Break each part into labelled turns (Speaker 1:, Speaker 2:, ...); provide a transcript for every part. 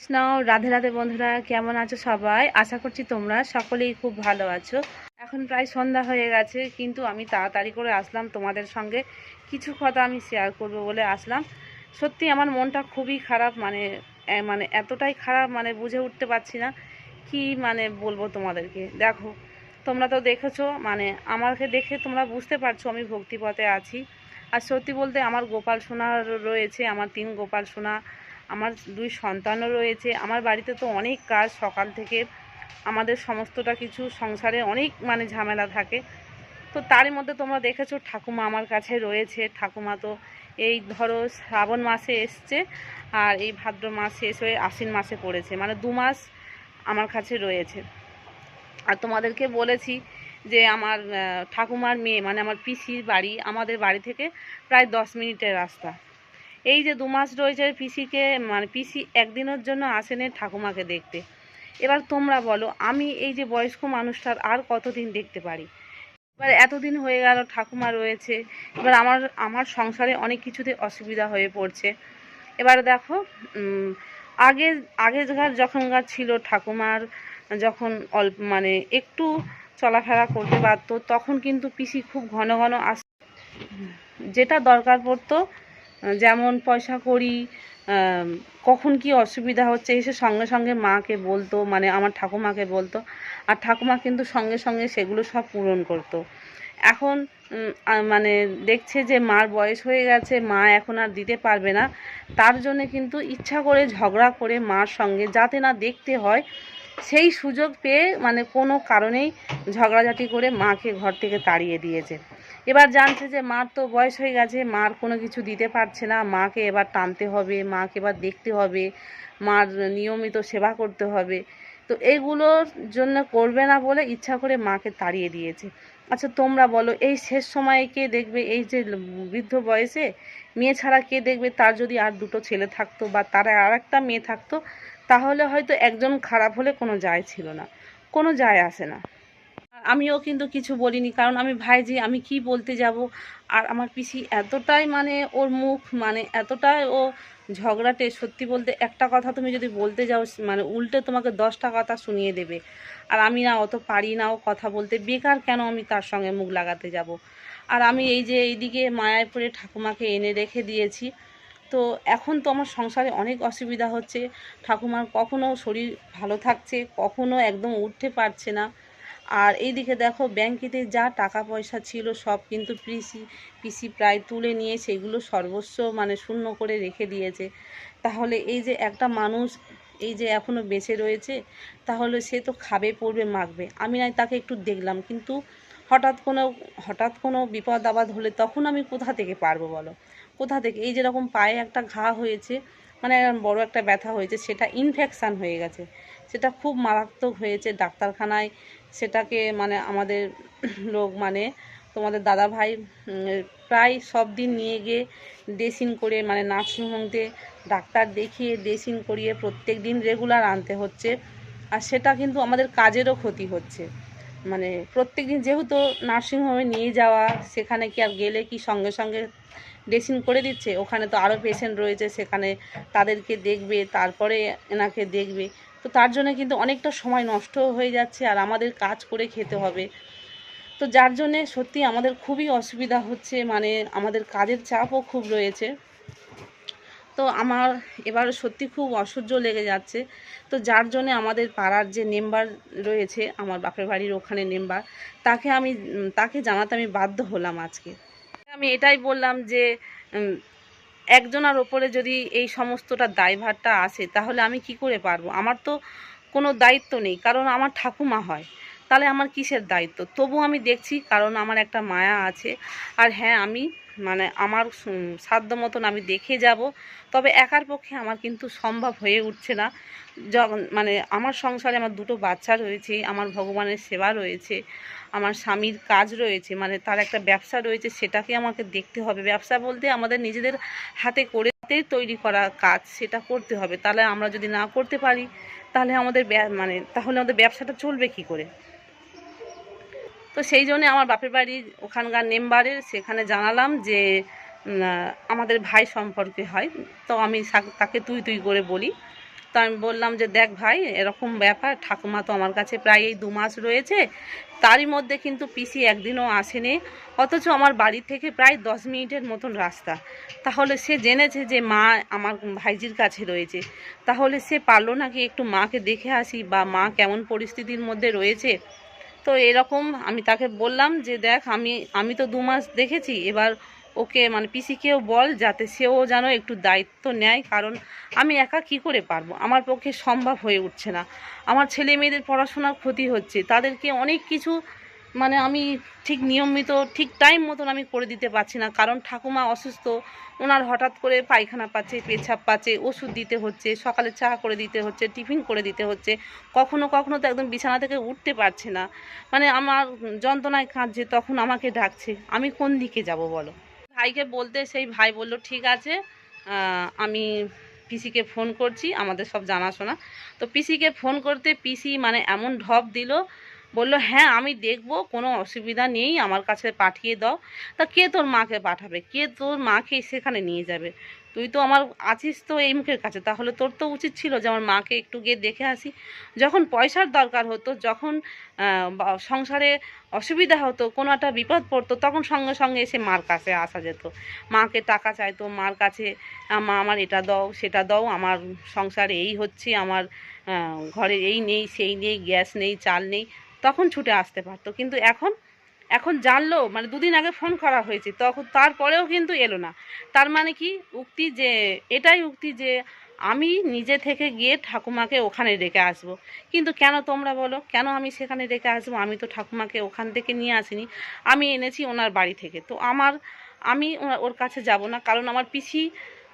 Speaker 1: কৃষ্ণ রাধে রাধে বন্ধুরা, কেমন আছো সবাই? আশা করছি তোমরা সকলেই খুব ভালো আছো। এখন প্রায় সন্ধ্যা হয়ে গেছে, কিন্তু আমি তাড়াতাড়ি করে আসলাম তোমাদের সঙ্গে। কিছু কথা আমি শেয়ার করব বলে আসলাম। সত্যি আমার মনটা খুবই খারাপ মানে মানে এতটাই খারাপ মানে বুঝে উঠতে পারছি না। কি মানে বলব তোমাদেরকে? দেখো, তোমরা তো দেখেছ মানে আমাকে দেখে তোমরা বুঝতে পারছ আমি ভক্তিপথে আছি। আর সত্যি বলতে আমার গোপাল সোনা রয়েছে, আমার তিন গোপাল সোনা। আমার দুই সন্তানও রয়েছে। আমার বাড়িতে তো অনেক কাজ, সকাল থেকে আমাদের সমস্তটা কিছু, সংসারে অনেক মানে ঝামেলা থাকে। তো তারই মধ্যে তোমরা দেখেছ ঠাকুমা আমার কাছে রয়েছে। ঠাকুমা তো এই ধরো শ্রাবণ মাসে এসছে আর এই ভাদ্র মাস শেষ হয়ে আশ্বিন মাসে পড়েছে। মানে দু মাস আমার কাছে রয়েছে। আর তোমাদেরকে বলেছি যে আমার ঠাকুমার মেয়ে মানে আমার পিসির বাড়ি আমাদের বাড়ি থেকে প্রায় দশ মিনিটের রাস্তা। এই যে দু মাস রয়েছে পিসিকে মানে পিসি একদিনের জন্য আসেনে ঠাকুমাকে দেখতে। এবার তোমরা বলো, আমি এই যে বয়স্ক মানুষটার আর কতদিন দেখতে পারি? এবার এতদিন হয়ে গেল ঠাকুমা রয়েছে, এবার আমার আমার সংসারে অনেক কিছুতে অসুবিধা হয়ে পড়ছে। এবার দেখো আগে, আগেকার যখনকার ছিল ঠাকুমার যখন অল্প মানে একটু চলাফেরা করতে পারতো, তখন কিন্তু পিসি খুব ঘন ঘন আস যেটা দরকার পড়তো যেমন পয়সা করি কখন কি অসুবিধা হচ্ছে, এসে সঙ্গে সঙ্গে মাকে বলতো মানে আমার ঠাকুমাকে বলতো। আর ঠাকুমা কিন্তু সঙ্গে সঙ্গে সেগুলো সব পূরণ করতো। এখন মানে দেখছে যে মার বয়স হয়ে গেছে, মা এখন আর দিতে পারবে না। তার জন্য কিন্তু ইচ্ছা করে ঝগড়া করে মার সঙ্গে, যাতে না দেখতে হয়, সেই সুযোগ পেয়ে মানে কোনো কারণেই ঝগড়াঝাটি করে মাকে ঘর থেকে তাড়িয়ে দিয়েছে। এবার জানছে যে মার তো বয়স হয়ে গেছে, মার কোনো কিছু দিতে পারছে না, মাকে এবার টানতে হবে, মাকে এবার দেখতে হবে, মার নিয়মিত সেবা করতে হবে। তো এইগুলোর জন্য করবে না বলে ইচ্ছা করে মাকে তাড়িয়ে দিয়েছে। আচ্ছা তোমরা বলো, এই শেষ সময়ে কে দেখবে এই যে বৃদ্ধ বয়সে? মেয়ে ছাড়া কে দেখবে? তার যদি আর দুটো ছেলে থাকতো বা তার আর একটা মেয়ে থাকতো, তাহলে হয়তো একজন খারাপ হলে কোনো যায় ছিল না, কোনো যায় আসে না। আমিও কিন্তু কিছু বলিনি, কারণ আমি ভাইজি, আমি কি বলতে যাব? আর আমার পিসি এতটাই মানে ওর মুখ মানে এতটাই ও ঝগড়াটে, সত্যি বলতে একটা কথা তুমি যদি বলতে যাও মানে উল্টে তোমাকে দশটা কথা শুনিয়ে দেবে। আর আমি না অত পারি না ও কথা বলতে, বেকার কেন আমি তার সঙ্গে মুখ লাগাতে যাব? আর আমি এই যে এইদিকে মায়াপুরে ঠাকুমাকে এনে রেখে দিয়েছি, তো এখন তো আমার সংসারে অনেক অসুবিধা হচ্ছে। ঠাকুমার কখনো শরীর ভালো থাকছে, কখনো একদম উঠতে পারছে না। আর এইদিকে দেখো, ব্যাংকেতে যা টাকা পয়সা ছিল সব কিন্তু পিসি পিসি প্রায় তুলে নিয়ে সেগুলো সর্বস্ব মানে শূন্য করে রেখে দিয়েছে। তাহলে এই যে একটা মানুষ এই যে এখনও বেঁচে রয়েছে, তাহলে সে তো খাবে, পড়বে, মাখবে। আমি নয় তাকে একটু দেখলাম, কিন্তু হঠাৎ কোনো হঠাৎ কোনো বিপদ আপদ হলে তখন আমি কোথা থেকে পারব বলো? কোথা থেকে? এই যেরকম পায়ে একটা ঘা হয়েছে মানে বড় একটা ব্যথা হয়েছে, সেটা ইনফেকশান হয়ে গেছে। সেটা খুব মারাত্মক হয়েছে ডাক্তারখানায়। সেটাকে মানে আমাদের লোক মানে তোমাদের দাদা ভাই প্রায় সব দিন নিয়ে গিয়ে ড্রেসিং করে মানে নার্সিংহোমতে ডাক্তার দেখিয়ে ড্রেসিং করিয়ে প্রত্যেক দিন রেগুলার আনতে হচ্ছে। আর সেটা কিন্তু আমাদের কাজেরও ক্ষতি হচ্ছে। মানে প্রত্যেক দিন যেহেতু নার্সিংহোমে নিয়ে যাওয়া, সেখানে কি আর গেলে কি সঙ্গে সঙ্গে ড্রেসিং করে দিচ্ছে। ওখানে তো আরও পেশেন্ট রয়েছে, সেখানে তাদেরকে দেখবে, তারপরে এনাকে দেখবে। তো তার জন্য কিন্তু অনেকটা সময় নষ্ট হয়ে যাচ্ছে আর আমাদের কাজ করে খেতে হবে। তো যার জন্যে সত্যি আমাদের খুবই অসুবিধা হচ্ছে মানে আমাদের কাজের চাপও খুব রয়েছে। তো আমার এবার সত্যি খুব অসহ্য লেগে যাচ্ছে। তো যার জন্যে আমাদের পাড়ার যে মেম্বার রয়েছে, আমার বাপের বাড়ির ওখানে মেম্বার তাকে আমি, তাকে জানাতে আমি বাধ্য হলাম আজকে। আমি এটাই বললাম যে একজনের ওপরে যদি এই সমস্তটা দায়ভারটা আসে, তাহলে আমি কি করে পারব? আমার তো কোনো দায়িত্ব নেই, কারণ আমার ঠাকুমা হয়। তাহলে আমার কিসের দায়িত্ব? তবু আমি দেখছি কারণ আমার একটা মায়া আছে। আর হ্যাঁ আমি মানে আমার সাধ্য মতন আমি দেখে যাব। তবে একার পক্ষে আমার কিন্তু সম্ভব হয়ে উঠছে না। যখন মানে আমার সংসারে আমার দুটো বাচ্চা রয়েছে, আমার ভগবানের সেবা রয়েছে, আমার স্বামীর কাজ রয়েছে মানে তার একটা ব্যবসা রয়েছে, সেটাকে আমাকে দেখতে হবে। ব্যবসা বলতে আমাদের নিজেদের হাতে করে তৈরি করা কাজ, সেটা করতে হবে। তাহলে আমরা যদি না করতে পারি, তাহলে আমাদের মানে তাহলে আমাদের ব্যবসাটা চলবে কি করে? তো সেই জন্য আমার বাপের বাড়ি ওখানকার মেম্বারের সেখানে জানালাম যে আমাদের ভাই সম্পর্কে হয়। তো আমি তাকে তুই তুই করে বলি। তো আমি বললাম যে, দেখ ভাই, এরকম ব্যাপার, ঠাকুমা তো আমার কাছে প্রায় এই দু মাস রয়েছে। তারই মধ্যে কিন্তু পিসি একদিনও আসেনি। অথচ আমার বাড়ি থেকে প্রায় দশ মিনিটের মতন রাস্তা। তাহলে সে জেনেছে যে, মা আমার ভাইজির কাছে রয়েছে। তাহলে সে পারল নাকি একটু মাকে দেখে আসি বা মা কেমন পরিস্থিতির মধ্যে রয়েছে? তো এরকম আমি তাকে বললাম যে, দেখ, আমি আমি তো দু মাস দেখেছি, এবার ওকে মানে পিসিকেও বল যাতে সেও যেন একটু দায়িত্ব নেয়, কারণ আমি একা কি করে পারব? আমার পক্ষে সম্ভব হয়ে উঠছে না। আমার ছেলে মেয়েদের পড়াশোনার ক্ষতি হচ্ছে, তাদেরকে অনেক কিছু মানে আমি ঠিক নিয়মিত, ঠিক টাইম মতন আমি করে দিতে পারছি না। কারণ ঠাকুমা অসুস্থ, ওনার হঠাৎ করে পায়খানা পাচ্ছে পেছাপ পাচ্ছে, ওষুধ দিতে হচ্ছে, সকালে চা করে দিতে হচ্ছে, টিফিন করে দিতে হচ্ছে, কখনো কখনো তো একদম বিছানা থেকে উঠতে পারছে না। মানে আমার যন্ত্রণায় কাঁদছে, তখন আমাকে ডাকছে, আমি কোন দিকে যাব বলো? ভাইকে বলতে সেই ভাই বলল, ঠিক আছে আমি পিসিকে ফোন করছি, আমাদের সব জানাশোনা। তো পিসিকে ফোন করতে পিসি মানে এমন ঢপ দিল বলল হ্যাঁ আমি দেখব, কোনো অসুবিধা নেই, আমার কাছে পাঠিয়ে দাও। তা কে তোর মাকে পাঠাবে? কে তোর মাকে সেখানে নিয়ে যাবে? তুই তো আমার আছিস তো এই মুখের কাছে, তাহলে তোর তো উচিত ছিল যে আমার মাকে একটু গিয়ে দেখে আসি। যখন পয়সার দরকার হতো, যখন সংসারে অসুবিধা হতো, কোনো একটা বিপদ পড়তো, তখন সঙ্গে সঙ্গে এসে মার কাছে আসা যেত। মাকে টাকা চাইতো মার কাছে মা, আমার এটা দাও, সেটা দাও, আমার সংসারে এই হচ্ছে, আমার ঘরে এই নেই, সেই নেই, গ্যাস নেই, চাল নেই, তখন ছুটে আসতে পারতো। কিন্তু এখন এখন জানলো মানে দুদিন আগে ফোন করা হয়েছে, তখন তারপরেও কিন্তু এলো না। তার মানে কি? উক্তি যে, এটাই উক্তি যে, আমি নিজে থেকে গিয়ে ঠাকুমাকে ওখানে রেখে আসব। কিন্তু কেন তোমরা বলো? কেন আমি সেখানে রেখে আসব? আমি তো ঠাকুমাকে ওখান থেকে নিয়ে আসিনি। আমি এনেছি ওনার বাড়ি থেকে। তো আমার, আমি ওর কাছে যাব না, কারণ আমার পিসি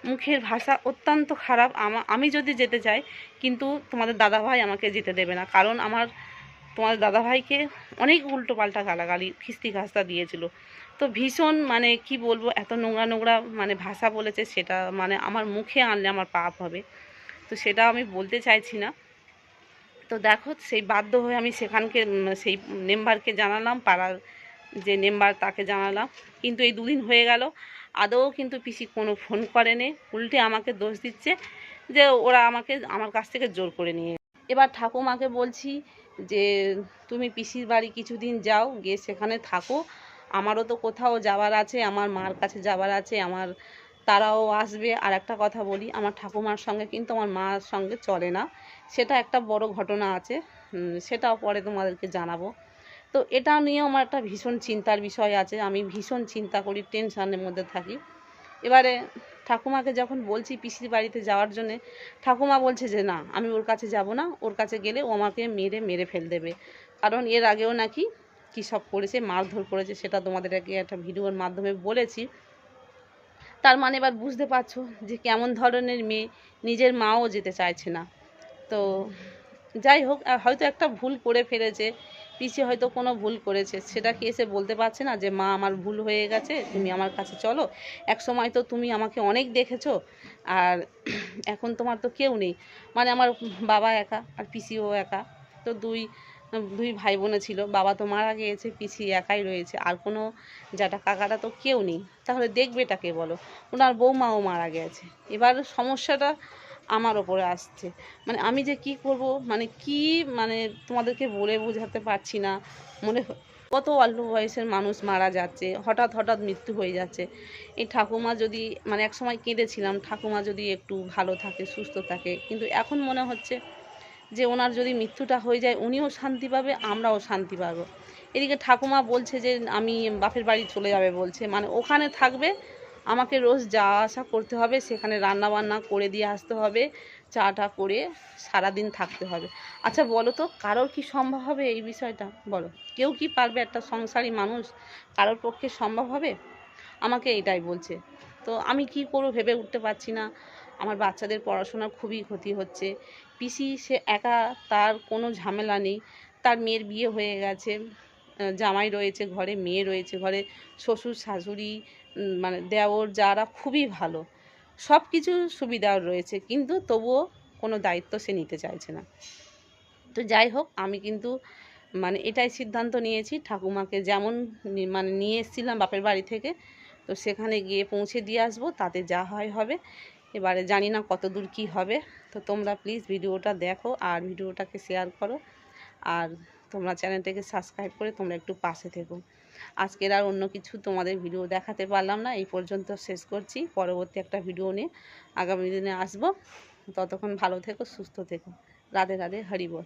Speaker 1: মুখের ভাষা অত্যন্ত খারাপ। আমা যদি যেতে চাই, কিন্তু তোমাদের দাদাভাই আমাকে যেতে দেবে না। কারণ আমার, তোমাদের দাদাভাইকে অনেক উল্টো পাল্টা গালাগালি খিস্তি খাস্তা দিয়েছিল। তো ভীষণ মানে কি বলব, এত নোংরা নোংরা মানে ভাষা বলেছে সেটা মানে আমার মুখে আনলে আমার পাপ হবে। তো সেটা আমি বলতে চাইছি না। তো দেখো, সেই বাধ্য হয়ে আমি সেখানকে সেই মেম্বারকে জানালাম, পাড়ার যে মেম্বার তাকে জানালাম। কিন্তু এই দুদিন হয়ে গেল। আদৌ কিন্তু পিসি কোনো ফোন করেনি। উল্টে আমাকে দোষ দিচ্ছে যে ওরা আমাকে, আমার কাছ থেকে জোর করে নিয়ে এবার ঠাকুমাকে বলছি যে, তুমি পিসির বাড়ি কিছুদিন যাও, গিয়ে সেখানে থাকো। আমারও তো কোথাও যাওয়ার আছে, আমার মার কাছে যাওয়ার আছে, আমার তারাও আসবে। আর একটা কথা বলি, আমার ঠাকুমার সঙ্গে কিন্তু আমার মার সঙ্গে চলে না। সেটা একটা বড় ঘটনা আছে। সেটাও পরে তোমাদেরকে জানাব। তো এটা নিয়েও আমার একটা ভীষণ চিন্তার বিষয় আছে। আমি ভীষণ চিন্তা করি, টেনশনের মধ্যে থাকি। এবারে ঠাকুমাকে যখন বলছি পিসির বাড়িতে যাওয়ার জন্যে, ঠাকুমা বলছে যে, না, আমি ওর কাছে যাব না। ওর কাছে গেলে ও আমাকে মেরে মেরে ফেল দেবে। কারণ এর আগেও নাকি কী সব করেছে, মারধর করেছে, সেটা তোমাদের একটা ভিডিওর মাধ্যমে বলেছি। তার মানে এবার বুঝতে পারছ যে কেমন ধরনের মেয়ে, নিজের মাও যেতে চাইছে না। তো যাই হোক হয়তো একটা ভুল করে ফেলেছে পিসি হয়তো কোনো ভুল করেছে। সেটা কি এসে বলতে পারছে না যে, মা, আমার ভুল হয়ে গেছে, তুমি আমার কাছে চলো এক সময় তো তুমি আমাকে অনেক দেখেছ, আর এখন তোমার তো কেউ নেই। মানে আমার বাবা একা আর পিসিও একা। তো দুই দুই ভাই বোনে ছিল। বাবা তো মারা গিয়েছে, পিসি একাই রয়েছে। আর কোনো জ্যাঠা কাকারা তো কেউ নেই। তাহলে দেখবেটাকে বলো। ওনার বৌমাও মারা গেছে। এবার সমস্যাটা আমার ওপরে আসছে। মানে আমি যে কি করব? মানে কি মানে তোমাদেরকে বলে বোঝাতে পারছি না। মনে কত অল্প বয়সের মানুষ মারা যাচ্ছে, হঠাৎ হঠাৎ মৃত্যু হয়ে যাচ্ছে। এই ঠাকুমা যদি মানে এক সময় কেঁদেছিলাম, ঠাকুমা যদি একটু ভালো থাকে, সুস্থ থাকে, কিন্তু এখন মনে হচ্ছে যে ওনার যদি মৃত্যুটা হয়ে যায়, উনিও শান্তি পাবে, আমরাও শান্তি পাবো। এদিকে ঠাকুমা বলছে যে, আমি বাপের বাড়ি চলে যাবে, বলছে। মানে ওখানে থাকবে আমাকে রোজ যাওয়া আসা করতে হবে, সেখানে রান্না বান্না করে দিয়ে আসতে হবে, চাটা করে সারাদিন থাকতে হবে। আচ্ছা বলো তো, কারোর কি সম্ভব হবে এই বিষয়টা? বলো। কেউ কি পারবে একটা সংসারী মানুষ কারোর পক্ষে সম্ভব হবে? আমাকে এটাই বলছে। তো আমি কি করব ভেবে উঠতে পারছি না। আমার বাচ্চাদের পড়াশোনার খুবই ক্ষতি হচ্ছে। পিসি, সে একা, তার কোনো ঝামেলা নেই। তার মেয়ের বিয়ে হয়ে গেছে। জামাই রয়েছে ঘরে, মেয়ে রয়েছে ঘরে, শ্বশুর, শাশুড়ি মানে দেওর, যারা খুবই ভালো সব কিছু সুবিধা রয়েছে, কিন্তু তবুও কোনো দায়িত্ব সে নিতে চাইছে না। তো যাই হোক, আমি কিন্তু মানে এটাই সিদ্ধান্ত নিয়েছি, ঠাকুমাকে যেমন মানে নিয়ে এসেছিলাম বাপের বাড়ি থেকে, তো সেখানে গিয়ে পৌঁছে দিয়ে আসব, তাতে যা হয় হবে। এবারে জানি না কত দূর কী হবে। তো তোমরা প্লিজ ভিডিওটা দেখো আর ভিডিওটাকে শেয়ার করো। আর তোমরা চ্যানেলটাকে সাবস্ক্রাইব করে তোমরা একটু পাশে থেকো। আজকের আর অন্য কিছু তোমাদের ভিডিও দেখাতে পারলাম না, এই পর্যন্ত শেষ করছি। পরবর্তী একটা ভিডিও নিয়ে আগামী দিনে আসব। ততক্ষণ ভালো থেকো, সুস্থ থেকো। রাধে রাধে হরিবল